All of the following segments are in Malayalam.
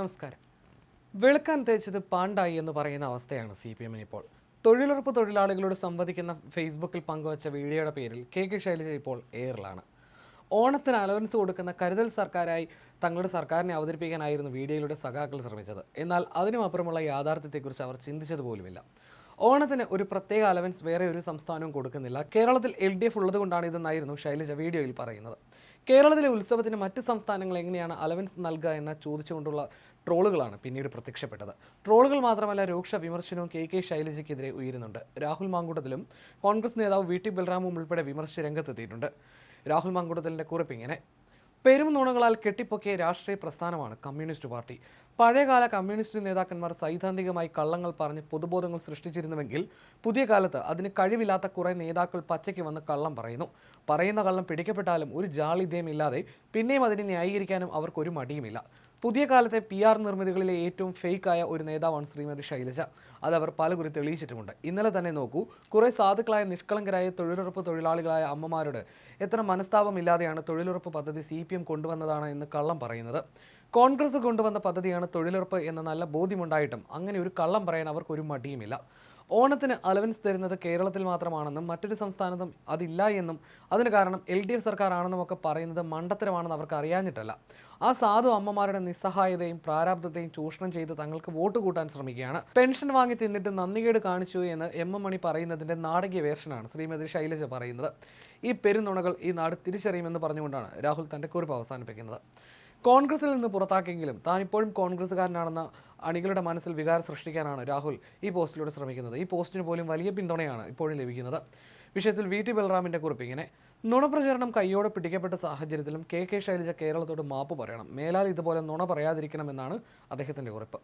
നമസ്കാരം. വെളുക്കാൻ തേച്ചത് പാണ്ടായി എന്ന് പറയുന്ന അവസ്ഥയാണ് സി പി എമ്മിന് ഇപ്പോൾ. തൊഴിലുറപ്പ് തൊഴിലാളികളോട് സംവദിക്കുന്ന ഫേസ്ബുക്കിൽ പങ്കുവച്ച വീഡിയോയുടെ പേരിൽ കെ കെ ശൈലജ ഇപ്പോൾ എയറിലാണ് ഓണത്തിന് അലവൻസ് കൊടുക്കുന്ന കരുതൽ സർക്കാരായി തങ്ങളുടെ സർക്കാരിനെ അവതരിപ്പിക്കാനായിരുന്നു വീഡിയോയിലൂടെ സഖാക്കൾ ശ്രമിച്ചത്. എന്നാൽ അതിനുമപ്പുറമുള്ള യാഥാർത്ഥ്യത്തെക്കുറിച്ച് അവർ ചിന്തിച്ചത് പോലുമില്ല. ഓണത്തിന് ഒരു പ്രത്യേക അലവൻസ് വേറെ ഒരു സംസ്ഥാനവും കൊടുക്കുന്നില്ല. കേരളത്തിൽ എൽ ഡി എഫ് ഉള്ളതുകൊണ്ടാണ് ഇതെന്നായിരുന്നു ശൈലജ വീഡിയോയിൽ പറയുന്നത്. കേരളത്തിലെ ഉത്സവത്തിന് മറ്റ് സംസ്ഥാനങ്ങൾ എങ്ങനെയാണ് അലവൻസ് നൽകുക എന്ന ചോദിച്ചുകൊണ്ടുള്ള ട്രോളുകളാണ് പിന്നീട് പ്രത്യക്ഷപ്പെട്ടത്. ട്രോളുകൾ മാത്രമല്ല രൂക്ഷ വിമർശനവും കെ കെ ശൈലജയ്ക്കെതിരെ ഉയരുന്നുണ്ട്. രാഹുൽ മാങ്കൂട്ടത്തിലും കോൺഗ്രസ് നേതാവ് വി ടി ബൽറാമും ഉൾപ്പെടെ വിമർശിച്ച് രംഗത്തെത്തിയിട്ടുണ്ട്. രാഹുൽ മാങ്കൂട്ടത്തിലിന്റെ കുറിപ്പ് ഇങ്ങനെ. പെരും നുണകളാൽ കെട്ടിപ്പൊക്കിയ രാഷ്ട്രീയ പ്രസ്ഥാനമാണ് കമ്മ്യൂണിസ്റ്റ് പാർട്ടി. പഴയകാല കമ്മ്യൂണിസ്റ്റ് നേതാക്കന്മാർ സൈദ്ധാന്തികമായി കള്ളങ്ങൾ പറഞ്ഞ് പൊതുബോധങ്ങൾ സൃഷ്ടിച്ചിരുന്നുവെങ്കിൽ പുതിയ കാലത്ത് അതിന് കഴിവില്ലാത്ത കുറേ നേതാക്കൾ പച്ചയ്ക്ക് വന്ന് കള്ളം പറയുന്നു. പറയുന്ന കള്ളം പിടിക്കപ്പെട്ടാലും ഒരു ജാളിദ്യമില്ലാതെ പിന്നെയും അതിനെ ന്യായീകരിക്കാനും അവർക്കൊരു മടിയുമില്ല. പുതിയ കാലത്തെ പി ആർ നിർമ്മിതികളിലെ ഏറ്റവും ഫേക്കായ ഒരു നേതാവാണ് ശ്രീമതി ശൈലജ. അത് അവർ പലകുറി തെളിയിച്ചിട്ടുമുണ്ട്. ഇന്നലെ തന്നെ നോക്കൂ കുറേ സാധുക്കളായ നിഷ്കളങ്കരായ തൊഴിലുറപ്പ് തൊഴിലാളികളായ അമ്മമാരോട് എത്ര മനസ്താപമില്ലാതെയാണ് തൊഴിലുറപ്പ് പദ്ധതി സി പി എം കൊണ്ടുവന്നതാണ് എന്ന് കള്ളം പറയുന്നത്. കോൺഗ്രസ് കൊണ്ടുവന്ന പദ്ധതിയാണ് തൊഴിലുറപ്പ് എന്ന നല്ല ബോധ്യമുണ്ടായിട്ടും അങ്ങനെ ഒരു കള്ളം പറയാൻ അവർക്കൊരു മടിയുമില്ല. ഓണത്തിന് അലവൻസ് തരുന്നത് കേരളത്തിൽ മാത്രമാണെന്നും മറ്റൊരു സംസ്ഥാനത്തും അതില്ല എന്നും അതിന് കാരണം എൽ ഡി എഫ് സർക്കാരാണെന്നും ഒക്കെ പറയുന്നത് മണ്ടത്തരമാണെന്ന് അവർക്ക് അറിയാഞ്ഞിട്ടല്ല. ആ സാധു അമ്മമാരുടെ നിസ്സഹായതയും പ്രാരാബ്ദത്തെയും ചൂഷണം ചെയ്ത് തങ്ങൾക്ക് വോട്ട് കൂട്ടാൻ ശ്രമിക്കുകയാണ്. പെൻഷൻ വാങ്ങി തിന്നിട്ട് നന്ദികേട് കാണിച്ചു എന്ന് എം എം മണി പറയുന്നതിന്റെ നാടകീയ വേർഷനാണ് ശ്രീമതി ശൈലജ പറയുന്നത്. ഈ പെരുന്നുണകൾ ഈ നാട് തിരിച്ചറിയുമെന്ന് പറഞ്ഞുകൊണ്ടാണ് രാഹുൽ തന്റെ കുറിപ്പ് അവസാനിപ്പിക്കുന്നത്. കോൺഗ്രസിൽ നിന്ന് പുറത്താക്കിയെങ്കിലും താൻ ഇപ്പോഴും കോൺഗ്രസ്സുകാരനാണെന്ന അണികളുടെ മനസ്സിൽ വികാരം സൃഷ്ടിക്കാനാണ് രാഹുൽ ഈ പോസ്റ്റിലൂടെ ശ്രമിക്കുന്നത്. ഈ പോസ്റ്റിന് പോലും വലിയ പിന്തുണയാണ് ഇപ്പോഴും ലഭിക്കുന്നത്. വിഷയത്തിൽ വി ടി ബൽറാമിന്റെ കുറിപ്പ് ഇങ്ങനെ നുണപ്രചരണം കയ്യോടെ പിടിക്കപ്പെട്ട സാഹചര്യത്തിലും കെ കെ ശൈലജ കേരളത്തോട് മാപ്പ് പറയണം. മേലാൽ ഇതുപോലെ നുണ പറയാതിരിക്കണമെന്നാണ് അദ്ദേഹത്തിന്റെ കുറിപ്പ്.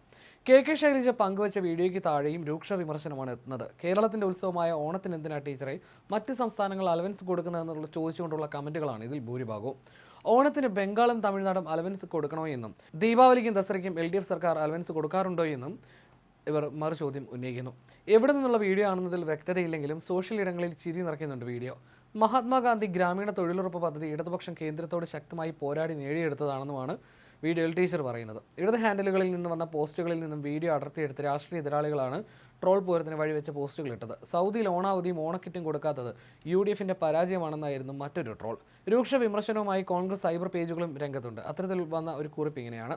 കെ കെ ശൈലജ പങ്കുവച്ച വീഡിയോയ്ക്ക് താഴെയും രൂക്ഷ വിമർശനമാണ് എത്തുന്നത്. കേരളത്തിന്റെ ഉത്സവമായ ഓണത്തിന് എന്തിനാ ടീച്ചറെ മറ്റ് സംസ്ഥാനങ്ങൾ അലവൻസ് കൊടുക്കുന്നതെന്നുള്ള ചോദിച്ചുകൊണ്ടുള്ള കമന്റുകളാണ് ഇതിൽ ഭൂരിഭാഗവും. ഓണത്തിന് ബംഗാളും തമിഴ്നാടും അലവൻസ് കൊടുക്കണോ എന്നും ദീപാവലിക്കും ദസറയ്ക്കും എൽ ഡി എഫ് സർക്കാർ അലവൻസ് കൊടുക്കാറുണ്ടോ എന്നും ഇവർ മറു ചോദ്യം ഉന്നയിക്കുന്നു. എവിടെ നിന്നുള്ള വീഡിയോ ആണെന്നതിൽ വ്യക്തതയില്ലെങ്കിലും സോഷ്യൽ ഇടങ്ങളിൽ ചിരി നിറയ്ക്കുന്നുണ്ട് വീഡിയോ. മഹാത്മാഗാന്ധി ഗ്രാമീണ തൊഴിലുറപ്പ് പദ്ധതി ഇടതുപക്ഷം കേന്ദ്രത്തോട് ശക്തമായി പോരാടി നേടിയെടുത്തതാണെന്നുമാണ് വീഡിയോയിൽ ടീച്ചർ പറയുന്നത്. ഇടത് ഹാൻഡിലുകളിൽ നിന്ന് വന്ന പോസ്റ്റുകളിൽ നിന്നും വീഡിയോ അടർത്തിയെടുത്ത് രാഷ്ട്രീയ എതിരാളികളാണ് ട്രോൾ പൂരത്തിന് വഴിവെച്ച പോസ്റ്റുകൾ ഇട്ടത്. സൗദിയിൽ ഓണാവധിയും ഓണക്കിറ്റും കൊടുക്കാത്തത് യു ഡി എഫിന്റെ പരാജയമാണെന്നായിരുന്നു മറ്റൊരു ട്രോൾ. രൂക്ഷ വിമർശനവുമായി കോൺഗ്രസ് സൈബർ പേജുകളും രംഗത്തുണ്ട്. അത്തരത്തിൽ വന്ന ഒരു കുറിപ്പ് ഇങ്ങനെയാണ്.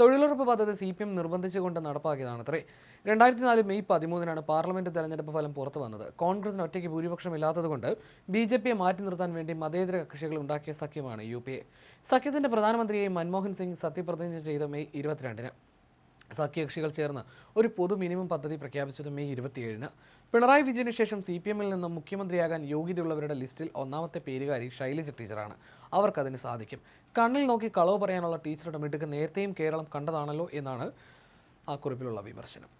തൊഴിലുറപ്പ് പദ്ധതി സി പി എം നിർബന്ധിച്ചുകൊണ്ട് നടപ്പാക്കിയതാണത്രേ രണ്ടായിരത്തി നാല് മെയ് പതിമൂന്നിനാണ് പാർലമെന്റ് തെരഞ്ഞെടുപ്പ് ഫലം പുറത്തു വന്നത്. കോൺഗ്രസിന് ഒറ്റയ്ക്ക് ഭൂരിപക്ഷം ഇല്ലാത്തതുകൊണ്ട് ബി ജെ പിയെ മാറ്റി നിർത്താൻ വേണ്ടി മതേതര കക്ഷികൾ ഉണ്ടാക്കിയ സഖ്യമാണ് യു പി എ. സഖ്യത്തിന്റെ പ്രധാനമന്ത്രിയെ മൻമോഹൻ സിംഗ് സത്യപ്രതിജ്ഞ ചെയ്ത മെയ് ഇരുപത്തിരണ്ടിന്. സഖ്യകക്ഷികൾ ചേർന്ന് ഒരു പൊതു മിനിമം പദ്ധതി പ്രഖ്യാപിച്ചത് മെയ് ഇരുപത്തിയേഴിന്. പിണറായി വിജയന് ശേഷം സി പി എമ്മിൽ നിന്നും മുഖ്യമന്ത്രിയാകാൻ യോഗ്യതയുള്ളവരുടെ ലിസ്റ്റിൽ ഒന്നാമത്തെ പേരുകാരി ശൈലജ ടീച്ചറാണ്. അവർക്കതിന് സാധിക്കും. കണ്ണിൽ നോക്കി കളവ് പറയാനുള്ള ടീച്ചറുടെ മിടുക്ക് നേരത്തെയും കേരളം കണ്ടതാണല്ലോ എന്നാണ് ആ കുറിപ്പിലുള്ള വിമർശനം.